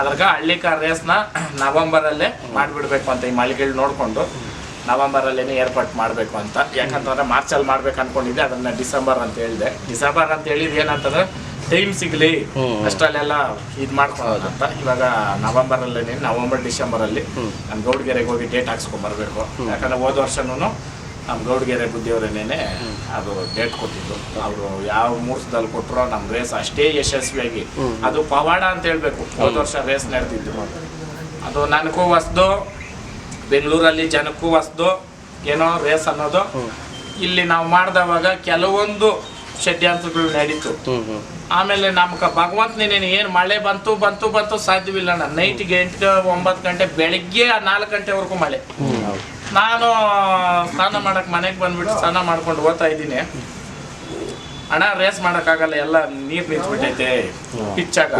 ಅದ್ರಾಗ ಹಳ್ಳಿ ಕಾರ್ ರೇಸ್ನ ನವೆಂಬರಲ್ಲೇ ಮಾಡಿಬಿಡ್ಬೇಕು ಅಂತ ಈ ನೋಡ್ಕೊಂಡು ನವೆಂಬರ್ ಅಲ್ಲೇನೆ ಏರ್ಪಾಟ್ ಮಾಡಬೇಕು ಅಂತ. ಯಾಕಂತಂದ್ರೆ ಮಾರ್ಚಲ್ಲಿ ಮಾಡ್ಬೇಕು ಅನ್ಕೊಂಡಿದ್ದೆ ಅದನ್ನ ಡಿಸೆಂಬರ್ ಅಂತ ಹೇಳಿದೆ. ಡಿಸೆಂಬರ್ ಅಂತ ಹೇಳಿದ್ ಏನಂತಂದ್ರೆ ಟೈಮ್ ಸಿಗ್ಲಿ ಅಷ್ಟಲ್ಲೆಲ್ಲ ಇದು ಮಾಡ್ಕೊಳ್ಳೋದು ಅಂತ. ಇವಾಗ ನವೆಂಬರ್ ಅಲ್ಲೇನೆ ನವೆಂಬರ್ ಡಿಸೆಂಬರ್ ಅಲ್ಲಿ ನಾನು ಗೌಡ್ಗೆರೆಗೆ ಹೋಗಿ ಡೇಟ್ ಹಾಕ್ಸ್ಕೊಂಡ್ ಬರ್ಬೇಕು. ಯಾಕಂದ್ರೆ ಹೋದ ವರ್ಷನೂ ನಮ್ಮ ಗೌಡ್ಗೆರೆ ಬುದ್ಧಿಯವರನ್ನೇ ಅದು ಡೇಟ್ ಕೊಟ್ಟಿದ್ದು. ಅವರು ಯಾವ ಮೂರ್ಸದಲ್ಲಿ ಕೊಟ್ಟರೋ ನಮ್ಮ ರೇಸ್ ಅಷ್ಟೇ ಯಶಸ್ವಿಯಾಗಿ. ಅದು ಪವಾಡ ಅಂತ ಹೇಳಬೇಕು. ಹೋದ ವರ್ಷ ರೇಸ್ ನಡೆದಿದ್ದು. ಅದು ನನಗೂ ಹೊಸ್ದು ಬೆಂಗಳೂರಲ್ಲಿ ಜನಕ್ಕೂ ಹೊಸ್ದು ಏನೋ ರೇಸ್ ಅನ್ನೋದು. ಇಲ್ಲಿ ನಾವು ಮಾಡಿದವಾಗ ಕೆಲವೊಂದು ಷಡ್ಯಂತ್ರಗಳು ನಡೀತು. ಆಮೇಲೆ ನಮ್ಗೆ ಭಗವಂತನೇನೇನು ಏನು ಮಳೆ ಬಂತು ಬಂತು ಬಂತು ಸಾಧ್ಯವಿಲ್ಲ ನೈಟಿಗೆ ಎಂಟು ಒಂಬತ್ತು ಗಂಟೆ ಬೆಳಿಗ್ಗೆ ನಾಲ್ಕು ಗಂಟೆವರೆಗೂ ಮಳೆ. ನಾನು ಸ್ನಾನ ಮಾಡಕ್ ಮನೆಗೆ ಬಂದ್ಬಿಟ್ಟು ಸ್ನಾನ ಮಾಡ್ಕೊಂಡು ಓದ್ತಾ ಇದ್ದೀನಿ. ಅಣ್ಣ ರೇಸ್ ಮಾಡೋಕ್ಕಾಗಲ್ಲ, ಎಲ್ಲ ನೀರು ನಿಂತ್ಬಿಟ್ಟೈತೆ. ಪಿಚ್ಚಾಗ.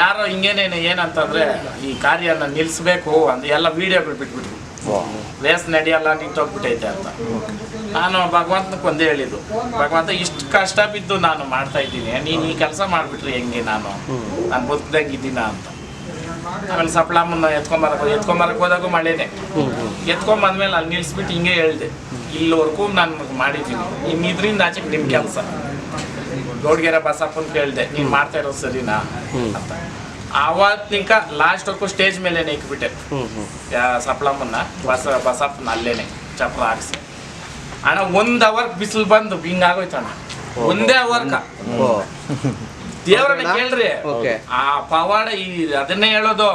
ಯಾರೋ ಹಿಂಗೇನೇನೆ ಏನಂತಂದ್ರೆ, ಈ ಕಾರ್ಯನ ನಿಲ್ಲಿಸ್ಬೇಕು ಅಂತ ಎಲ್ಲ ವಿಡಿಯೋಗಳು ಬಿಟ್ಬಿಟ್ರು. ರೇಸ್ ನಡೆಯಲ್ಲ, ನಿಂತೋಗ್ಬಿಟ್ಟೈತೆ ಅಂತ. ನಾನು ಭಗವಂತನಿಗೆ ಒಂದೇ ಹೇಳಿದ್ದು. ಭಗವಂತ ಇಷ್ಟು ಕಷ್ಟ ಬಿದ್ದು ನಾನು ಮಾಡ್ತಾ ಇದ್ದೀನಿ. ನೀನು ಈ ಕೆಲಸ ಮಾಡಿಬಿಟ್ರಿ ಹೆಂಗೆ ನಾನು? ನಾನು ಬದುಕ್ದಂಗಿದ್ದೀನ ಅಂತ. ಆಮೇಲೆ ಸಪ್ಳಮ್ಮನ್ನ ಎತ್ಕೊಂಬರಕ್ ಎತ್ಕೊಂಬರಕ್ ಹೋದಾಗೂ ಮಳೆನೆ. ಎತ್ಕೊಂಬಂದ್ಮೇಲೆ ಅಲ್ಲಿ ನಿಲ್ಸ್ಬಿಟ್ಟು ಹಿಂಗೆ ಹೇಳ್ದೆ. ಇಲ್ಲಿವರೆಗೂ ನಾನು ಮಾಡಿದ್ದೀನಿ. ಇನ್ನು ಇದರಿಂದ ಆಚೆ ನಿಮ್ಮ ಕೆಲಸ. ಗೌಡ್ಗೆರೆ ಅಂತ ಕೇಳಿದೆ ನೀನು ಮಾಡ್ತಾ ಇರೋದು ಸರಿನಾ? ಅಂತ. ಆವತ್ತಿಂಕ ಲಾಸ್ಟ್ ಹೊಕ್ಕು ಸ್ಟೇಜ್ ಮೇಲೆ ಇಕ್ಬಿಟ್ಟೆ. ಯಾ ಸಪ್ಳಮ್ಮನ್ನ ಬಸ ಬಸಪ್ಪನ ಅಲ್ಲೇನೆ ಚಪ್ರ ಹಾಕ್ಸಿ. ಅಣ್ಣ ಒಂದ್ ಅವರ್ ಬಿಸಿಲು ಬಂದು ಹಿಂಗಾಗೋಯ್ತು ಅಣ್ಣ. ಒಂದೇ ಅವರ್ಕ ದೇವ್ರನ್ನ ಕೇಳ್ರಿ. ಓಕೆ. ಆ ಪವಾಡ ಈ ಅದನ್ನೇ ಹೇಳೋದು.